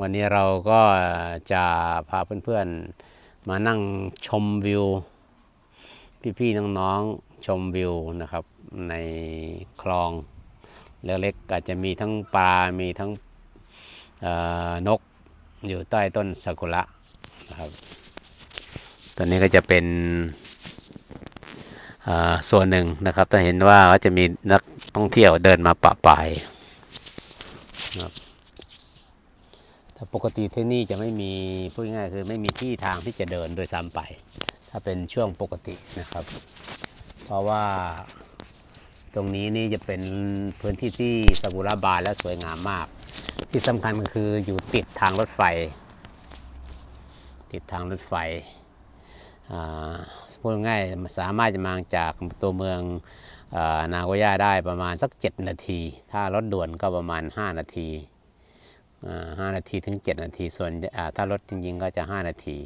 วันนี้เราก็จะพาเพื่อนๆ มานั่งชมวิว พี่ๆ น้องๆ ชมวิวนะครับ ในคลองเล็กๆอาจจะมีทั้งปลา มีทั้งนกอยู่ใต้ต้นซากุระนะครับตอนนี้ก็จะเป็นอ่าส่วนหนึ่งนะครับจะเห็นว่าก็จะมีนักท่องเที่ยวเดินมาปะปายนะครับ ปกติที่นี่จะไม่มีพูดง่ายคือไม่มีที่ทางที่จะเดินโดยซ้ำไป ถ้าเป็นช่วงปกตินะครับ เพราะว่าตรงนี้นี่จะเป็นพื้นที่ที่ซากุระบานและสวยงามมาก ที่สำคัญก็คืออยู่ติดทางรถไฟ ติดทางรถไฟพูดง่ายสามารถจะมาจากตัวเมืองอานาโกย่าได้ประมาณสัก 7 นาที ถ้ารถด่วนก็ประมาณ 5 นาที ห้านาทีถึง 7 นาที ส่วนถ้ารถจริง ๆ ก็จะ 5 นาที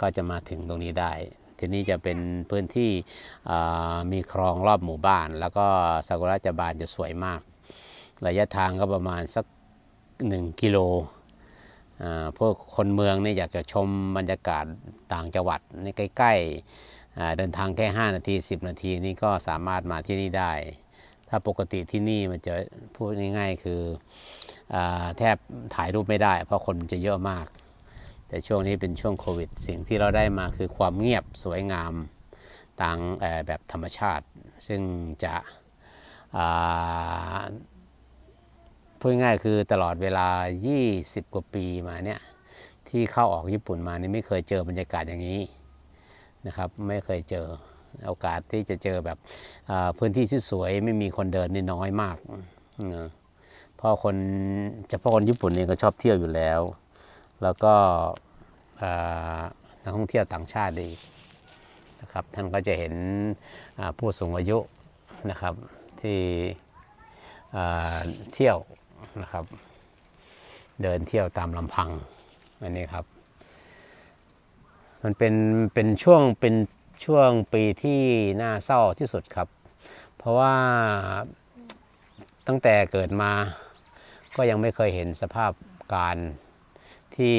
ก็จะมาถึงตรงนี้ได้ ทีนี้จะเป็นพื้นที่มีคลองรอบหมู่บ้าน แล้วก็ซากุระจะบานจะสวยมาก ระยะทางก็ประมาณสัก 1 กิโลพวกคนเมืองนี่อยากจะชมบรรยากาศต่างจังหวัดในใกล้ ๆ เดินทางแค่ 5 นาที 10 นาทีนี่ก็สามารถมาที่นี่ได้ ถ้าปกติที่นี่มันจะพูดง่ายๆ คืออแทบถ่ายรูปไม่ได้ เพราะคนมันจะเยอะมาก แต่ช่วงนี้เป็นช่วงโควิด สิ่งที่เราได้มาคือความเงียบสวยงามต่างแบบธรรมชาติ ซึ่งจะพูดง่ายๆคือตลอดเวลา 20 กว่าปีมาเนี่ยที่เข้าออกญี่ปุ่นมานี่ไม่เคยเจอบรรยากาศอย่างนี้นะครับ ไม่เคยเจอ โอกาสที่จะเจอแบบพื้นที่ที่สวยไม่มีคนเดินนี่น้อยมากนะเพราะคนเฉพาะคนญี่ปุ่นเองก็ชอบเที่ยวอยู่แล้ว แล้วก็นักท่องเที่ยวต่างชาติดีนะครับท่านก็จะเห็นผู้สูงอายุนะครับที่เที่ยวนะครับ เดินเที่ยวตามลำพังอันนี้ครับ มันเป็นเป็นช่วงเป็น ช่วงปีที่น่าเศร้าที่สุดครับ เพราะว่าตั้งแต่เกิดมาก็ยังไม่เคยเห็นสภาพการที่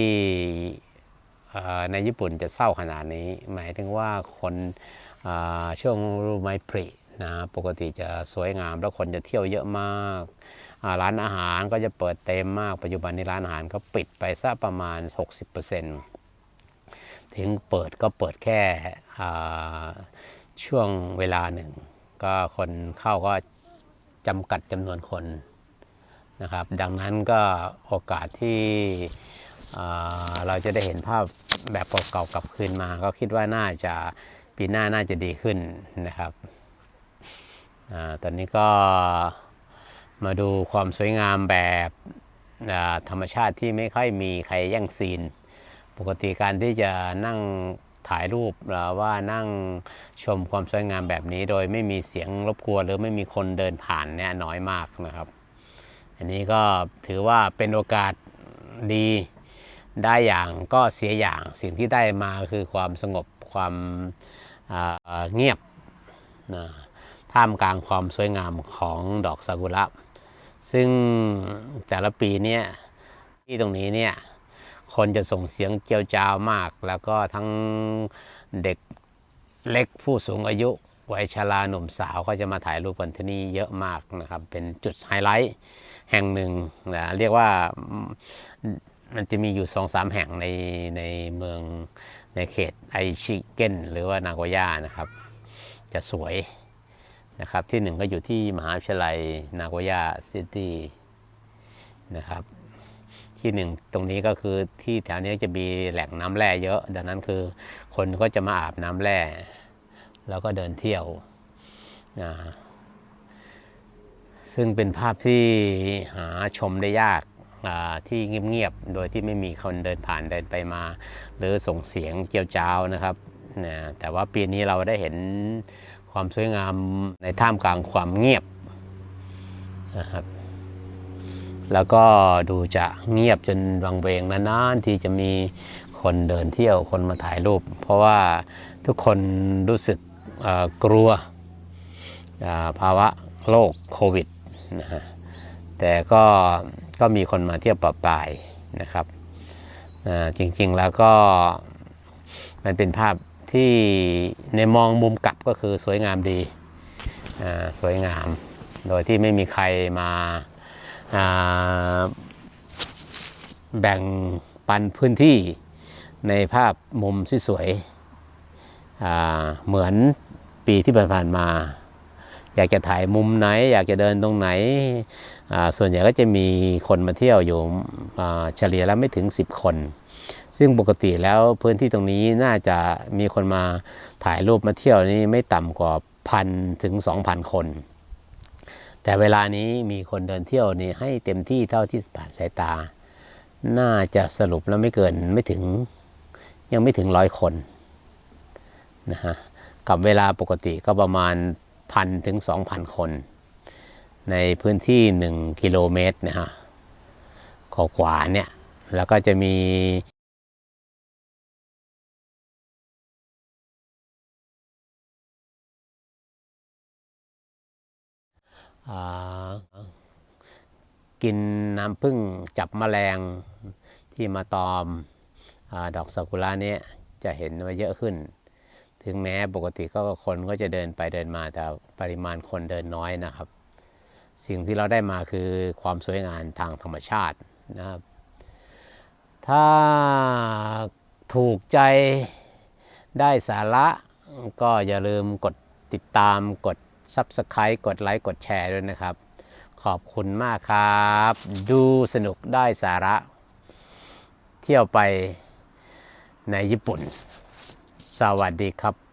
ในญี่ปุ่นจะเศร้าขนาดนี้ หมายถึงว่าคนช่วงฤดูไม้ผลินะปกติจะสวยงาม แล้วคนจะเที่ยวเยอะมากร้านอาหารก็จะเปิดเต็มมากปัจจุบันนี้ร้านอาหารก็ปิดไปซะประมาณ 60% ถึงเปิดก็เปิดแค่ช่วงเวลาหนึ่ง ก็คนเข้าก็จำกัดจำนวนคนนะครับ ดังนั้นก็โอกาสที่เราจะได้เห็นภาพแบบเก่าๆกลับคืนมา ก็คิดว่าน่าจะปีหน้าน่าจะดีขึ้นนะครับอตอนนี้ก็มาดูความสวยงามแบบธรรมชาติที่ไม่ค่อยมีใครแย่งซีน ปกติการที่จะนั่งถ่ายรูปหรือว่านั่งชมความสวยงามแบบนี้ โดยไม่มีเสียงรบกวนหรือไม่มีคนเดินผ่านเนี่ยน้อยมากนะครับ อันนี้ก็ถือว่าเป็นโอกาสดีได้อย่างก็เสียอย่างสิ่งที่ได้มาคือความสงบความอ่าเงียบนะท่ามกลางความสวยงามของดอกซากุระซึ่งแต่ละปีเนี่ยที่ตรงนี้เนี่ย คนจะส่งเสียงเจียวจาวมาก แล้วก็ทั้งเด็กเล็กผู้สูงอายุวัยชราหนุ่มสาวก็จะมาถ่ายรูปกันที่นี่เยอะมากนะครับ เป็นจุดไฮไลท์แห่งหนึ่งนะเรียกว่ามันจะมีอยู่สองสามแห่งในในเมืองในเขตไอชิเกนหรือว่านาโกย่านะครับ จะสวยนะครับที่หนึ่งก็อยู่ที่มหาวิทยาลัยนาโกย่าซิตี้นะครับ ที่หนึ่งตรงนี้ก็คือที่แถวนี้จะมีแหล่งน้ำแร่เยอะ ดังนั้นคือคนก็จะมาอาบน้ำแร่แล้วก็เดินเที่ยวนะซึ่งเป็นภาพที่หาชมได้ยากที่เงียบๆ โดยที่ไม่มีคนเดินผ่านเดินไปมา หรือส่งเสียงเจียวจ้าวนะครับนะแต่ว่าปีนี้เราได้เห็นความสวยงามในท่ามกลางความเงียบนะครับ แล้วก็ดูจะเงียบจนวังเวงนานๆที่จะมีคนเดินเที่ยวคนมาถ่ายรูป เพราะว่าทุกคนรู้สึกกลัวภาวะโรคโควิดนะฮะแต่ก็ก็มีคนมาเที่ยวปะปายนะครับจริงๆแล้วก็มันเป็นภาพที่ในมองมุมกลับก็คือสวยงามดีสวยงาม โดยที่ไม่มีใครมา แบ่งปันพื้นที่ในภาพมุมที่สวยเหมือนปีที่ผ่านๆมา อยากจะถ่ายมุมไหน อยากจะเดินตรงไหน ส่วนใหญ่ก็จะมีคนมาเที่ยวอยู่เฉลี่ยแล้วไม่ถึง 10 คน ซึ่งปกติแล้วพื้นที่ตรงนี้น่าจะมีคนมาถ่ายรูปมาเที่ยวนี่ไม่ต่ำกว่าพันถึง 2,000 คน แต่เวลานี้มีคนเดินเที่ยวนี่ให้เต็มที่เท่าที่ผ่านสายตา น่าจะสรุปแล้วไม่เกินไม่ถึงยังไม่ถึงร้อยคนนะฮะกับเวลาปกติก็ประมาณพันถึงสองพันคน ในพื้นที่หนึ่งกิโลเมตรนะฮะกว่าเนี่ยแล้วก็จะมี กินน้ำผึ้งจับแมลงที่มาตอมอดอกซากุระนี้จะเห็นว่าเยอะขึ้น ถึงแม้ปกติก็คนก็จะเดินไปเดินมาแต่ปริมาณคนเดินน้อยนะครับ สิ่งที่เราได้มาคือความสวยงามทางธรรมชาตินะครับ ถ้าถูกใจได้สาระก็อย่าลืมกดติดตามกด Subscribe กดไลค์กดแชร์ด้วยนะครับ ขอบคุณมากครับ ดูสนุกได้สาระ เที่ยวไปในญี่ปุ่น สวัสดีครับ